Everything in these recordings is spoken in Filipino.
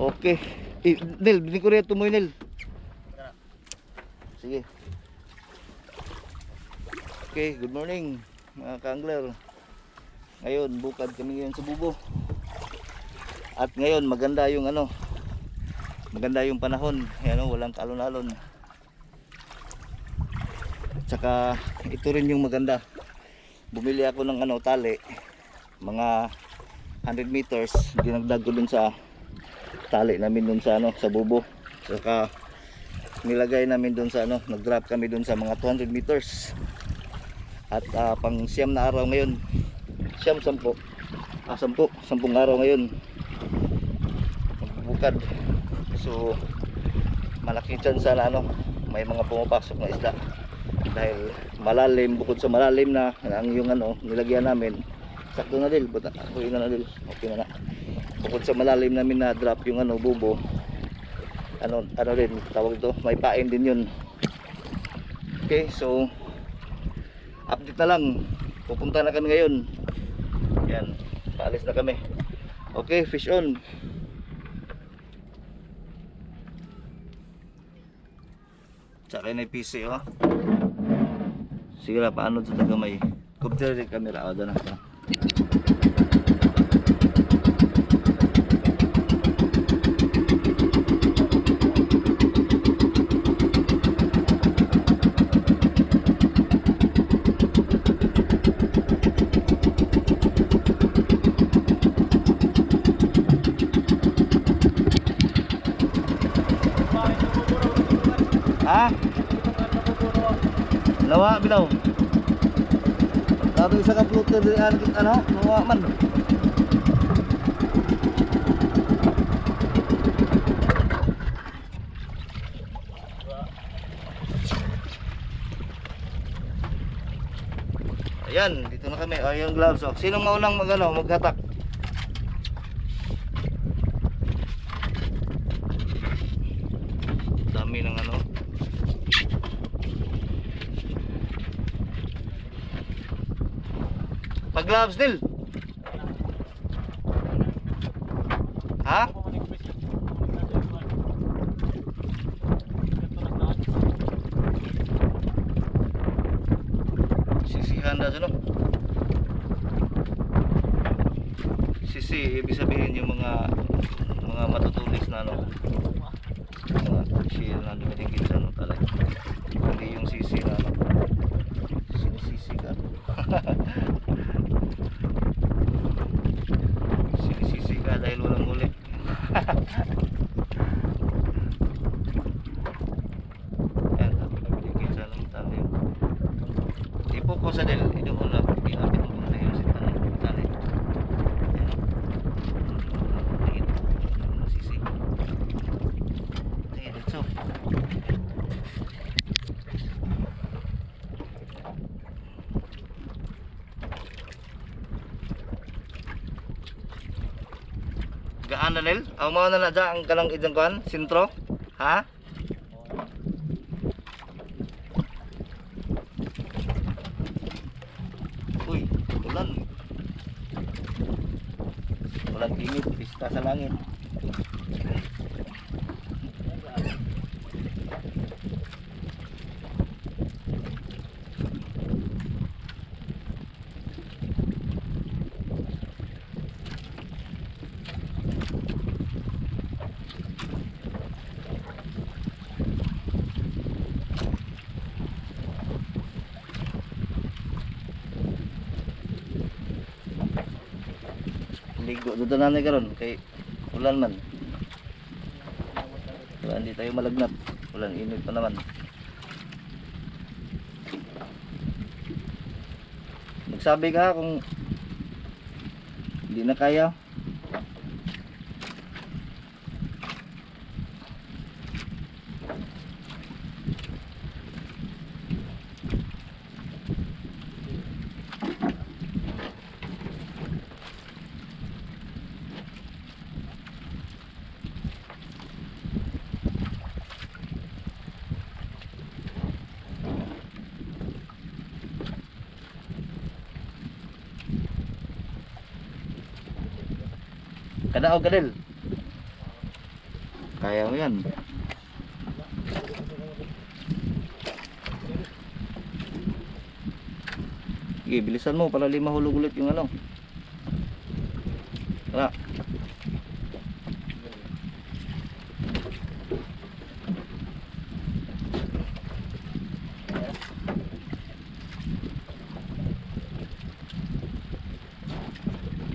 Okay. Eh, Nel, hindi ko rin tumoy, Nel. Sige. Okay, good morning mga ka-angler. Ngayon, bukad kami ngayon sa bubo. At ngayon, maganda yung ano, maganda yung panahon. Yan, oh, walang kalon-alon. Tsaka, ito rin yung maganda. Bumili ako ng ano, tali. Mga 100 meters. Dinagdag ko dun sa tali namin dun sa ano, sa bubo. Saka, nilagay namin dun sa ano, nag-drop kami dun sa mga 200 meters. At ah, pang siyam na araw ngayon. Siyam, sampo. Ah, sampo. Sampung araw ngayon. Magbubukad. So, malaki chance na ano, may mga pumapasok na isda. Dahil malalim, bukod sa malalim na ang yung ano, nilagyan namin. Sakto na dil, buta. Okay na na dil. Okay na na. Bukod sa malalim namin na drop yung ano, bubo. Ano, ano din, tawag ito, may pain din yun. Okay, so update na lang. Pupunta na kami ngayon. Yan paalis na kami. Okay fish on. Tsaka na PC oh. Sige na paano sa tagamay computer rin camera. O doon na ha bilaw Dato isa ka floater din ano, ano, lawa man. Ayan, dito na kami. Oh, yung gloves. Oh. Sinong maunang mag, ano, maghatak? Dami ng ano. Pag gloves nil. Ha? Sisihan na no? Sisi, ibig sabihin yung mga mga matutulis na ano. Mga shield na dumitingin sa ano talaga. Hindi yung sisi na ano. Sinisisi ka. Sinisisi ka dahil walang muli. Yan, dumitingin sa ano tali. Ipo ko sa del, ito ko lang, iapit mo na yung sinta ng tali. Gaan na nil? Ang mga na na dyan, ang kalang idang kuhan? Sintro? Ha? Uy, ulan. Ulan init, pista sa langit. Ligo dito na na karon kay ulan man. Wala hindi tayo malagnat. Ulan init pa naman. Magsabi ka kung hindi na kaya. Kadaog kadil. Kaya mo yan. Sige, bilisan mo para lima hulog ulit yung ano. Tara.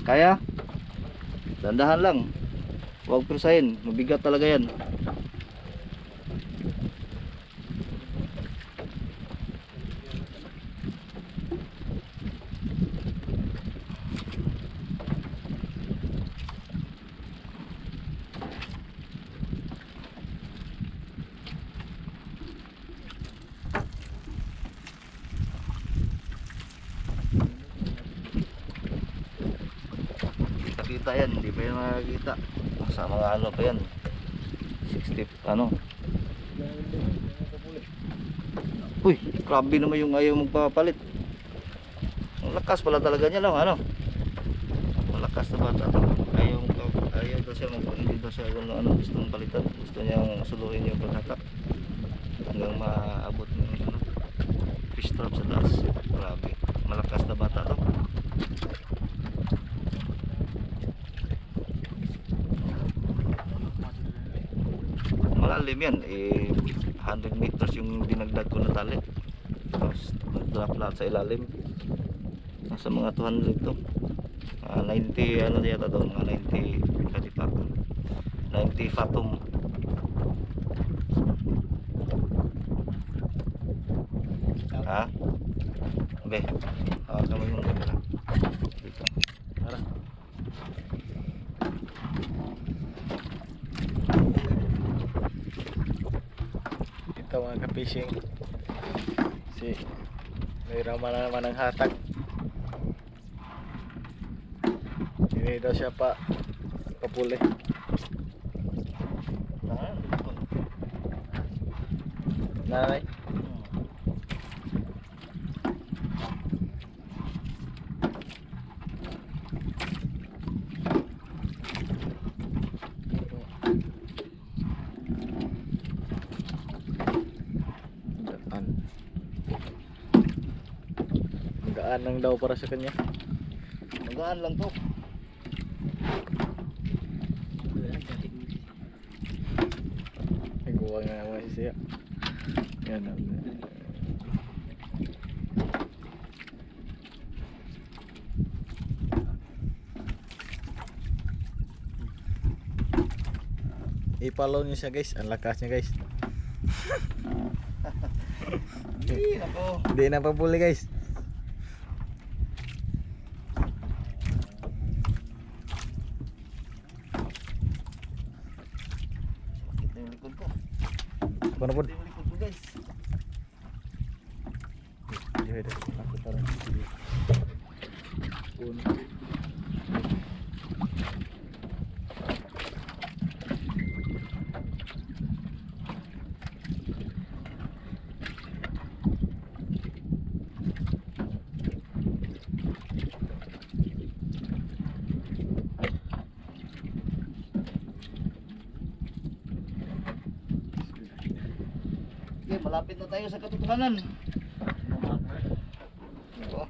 Kaya? Dandahan lang. Huwag prusahin. Mabigat talaga yan. Kita yan, yan makakita. Sa mga ano pa yan. 60, ano. Uy, grabe naman yung ayaw magpapalit. Ang lakas pala talaga niya lang, ano. Malakas na bata. Ayaw. Ayaw daw siya mag hindi daw siya kung ano, gustong palitan. Gusto niyang suluhin yung paghatak. Hanggang maabot ng ano, fish trap sa taas. Grabe. Malakas na bata to. Malalim yan eh 100 meters yung dinagdag ko na tali. Tapos nag-drop lahat sa ilalim. Nasa mga 200 to. Ah, 90 ano yata to mga 90 kadipak 90 fathom ha? Be ah kami mong camera dito Tara. Ito mga ka-fishing. Si may rama na naman ng hatag. Hindi daw siya pa papuli. Nanay. Gaan. Gaan lang daw para sa kanya. magaan lang to Nagawa nga naman si siya. Yan ang I-follow niyo siya guys. Ang lakas niya guys. Ay, nako Hindi na papuli guys. Ito yung likod ko Ano po? Ito yung likod ko guys Ako parang Okay, malapit na tayo sa katotohanan. Ito.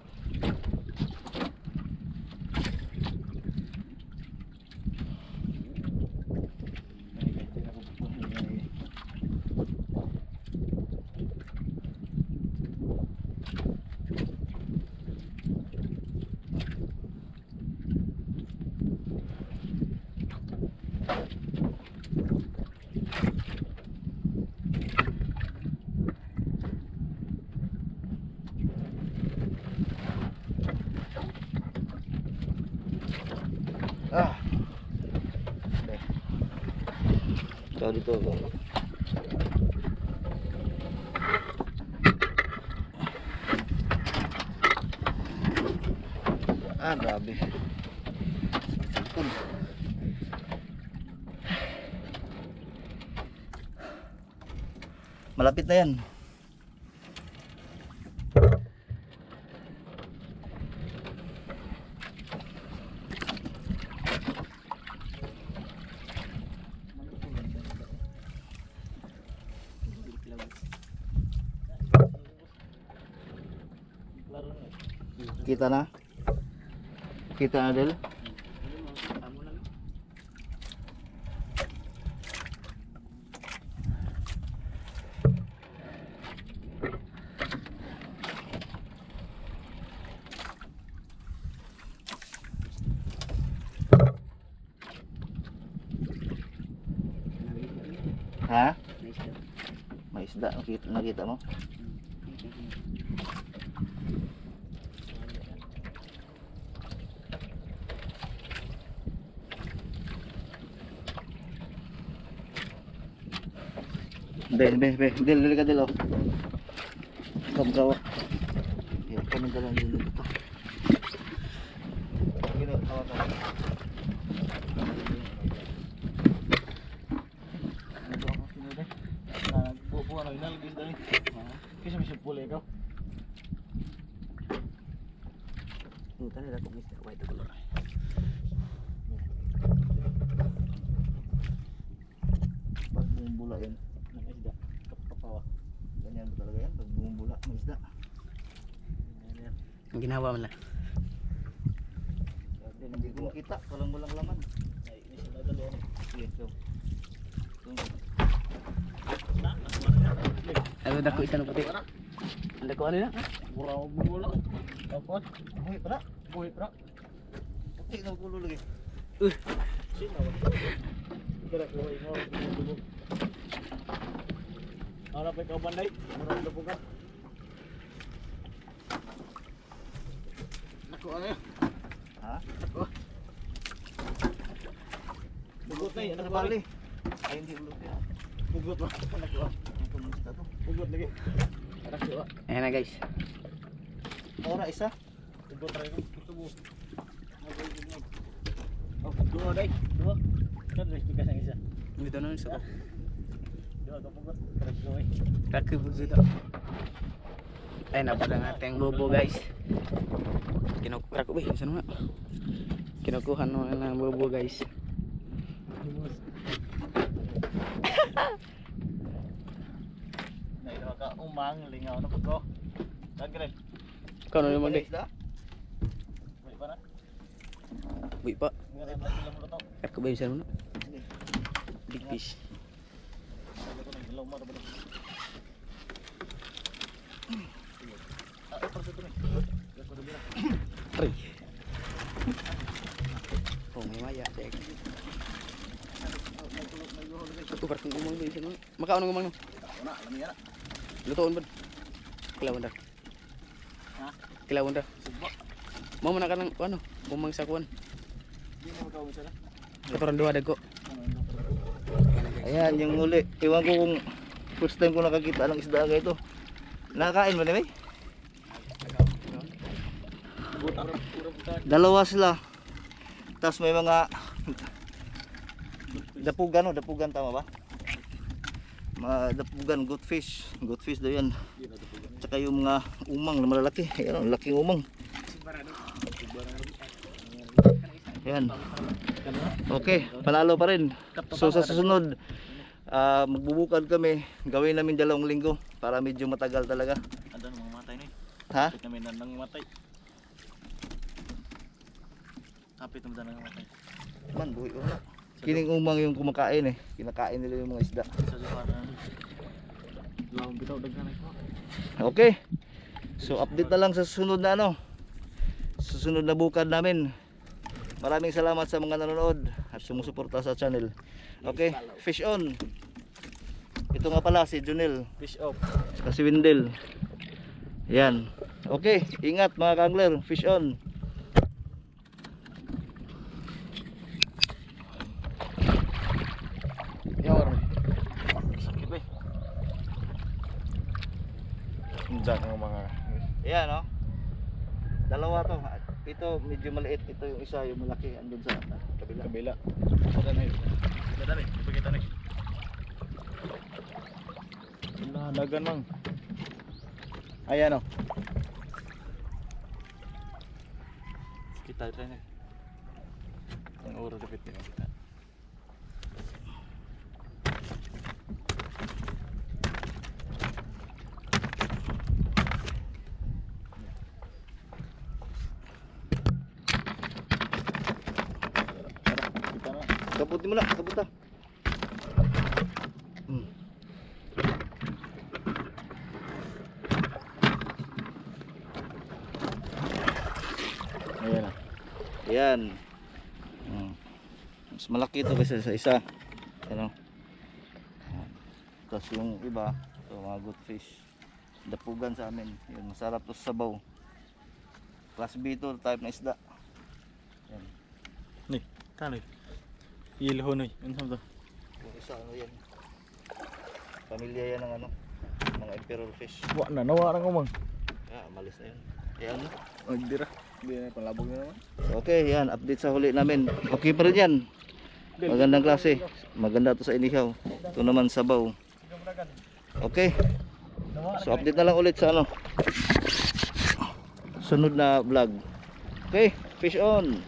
Ah. Okay. Ikaw dito. Ah, grabe. Malapit na yan. Kita na? Kita na, Del? Ha? May isda, nakita, nakita mo? Be, be, be, dil, dil ka dil, oh. Kam ka, oh. Yan, kami dalang dil dito. Gino, tawa ka. Ito ako sinuli. Nagbubuha na inalagis dali. Kasi may simpul ikaw. Tadi ada kumis white color. Pag bumubula yan, Ng isda. Kapapawa. ganyan ba talaga yan? Pag bumubula, may isda. Ang ginawa mo lang. Hindi ko makita, walang walang laman. Ay, ini sila dali ano. Sige, so. Ano dako isa na puti. Ang dako ano na? Mura mo bumula. Tapos, Buhay pa na. buhay pra. Pati na kulo lagi. Sino? Kira ko ay mo bumulog. Ara pa ikaw banday. Mura mo po ka. Nako ano yun? Ha? Bugot na yun. Ano Ano bali? bali? Ay, hindi ulo kaya. Bugot mo. Nako. Ang kumusta to? Bugot lagi. Ara siya. Ayan na guys. Ora isa. Bugot rin. Tubo. Oh, dua day. Dua. Kan rin bigas ang isa. Dito na sa ko. Dua ka bugot. Karas ko eh. Rakib dito. Ay nabad ang ating bobo guys. Kinukuha ko ba? Saan nga? Kinukuha no ng bobo guys. Na ito ka umang lingaw na pagko. Dagre. Ikaw na naman Wala guys. isda? Wait pa na. Buy pa. Ngayon na sila mo to. Rakib ba yun saan mo? Big fish. Sabi na. Ay. Oh, may maya. Dek. Ito parang umang yun saan mo? Makaon ng umang yan. Lutoon ba? Kilawan da. Ha? Kilawan da. Subo. Mau mana ka ng ano? Bumang sa kuwan. Ka. Katuran duha dago. Ayan, yung uli. Iwan ko kung first time ko nakakita ng isda nga ito. Nakakain ba ni May? Buta. Puro buta. Dalawa sila. Tapos may mga dapugan, no? dapugan tama ba? Mga dapugan, good fish. Good fish daw yan. Na. Tsaka yung mga umang na malalaki. Ayan, laking umang. Ayan. Okay, panalo pa rin. So sa susunod, ah, magbubukad kami. Gawin namin dalawang linggo para medyo matagal talaga. Ada nang mga matay ni. Ha? Kapit namin nang Kapit naman nang matay. Man, buhay wala. Kining umang yung kumakain eh. Kinakain nila yung mga isda. Sa lupa na. Lawang bitaw daghan ko. Okay. So update na lang sa susunod na ano. Susunod na bukad namin. Maraming salamat sa mga nanonood at sumusuporta sa channel. Okay, fish on. Ito nga pala si Junel, Fish off. saka si Windel. Yan. Okay, ingat mga kangler, fish on. Yawar. Sakit ba? Diyan ang mga Yan oh. Dalawa to. Ito medyo maliit, ito yung isa yung malaki andun sa kabila. kabila. Sada na yun. Sada na. Ipakita na. Wala, dagan mang. Ayan o. Kita tayo na. Ang oro dapat din kita. Kaputi mo na, kaputa. Hmm. Ayan na. Yan. Hmm. Mas malaki ito kasi sa isa. Ano? Yan. Tapos yung iba, ito mga good fish. Dapugan sa amin. Yun, masarap to sa sabaw. Class B to, type na isda. Yan. Ni, tanoy. Ilho noy. Ano to? Yung isa ano yan. Pamilya yan ng ano, mga emperor fish. Wa na, nawa na kumang. Ah, malis na yun. Yan. Magdira. Hindi na, panlabog na naman. Okay, yan. Update sa huli namin. Okay pa rin yan. Magandang klase. Maganda to sa inihaw. Ito naman sabaw. Okay. So update na lang ulit sa ano. Sunod na vlog. Okay, fish on.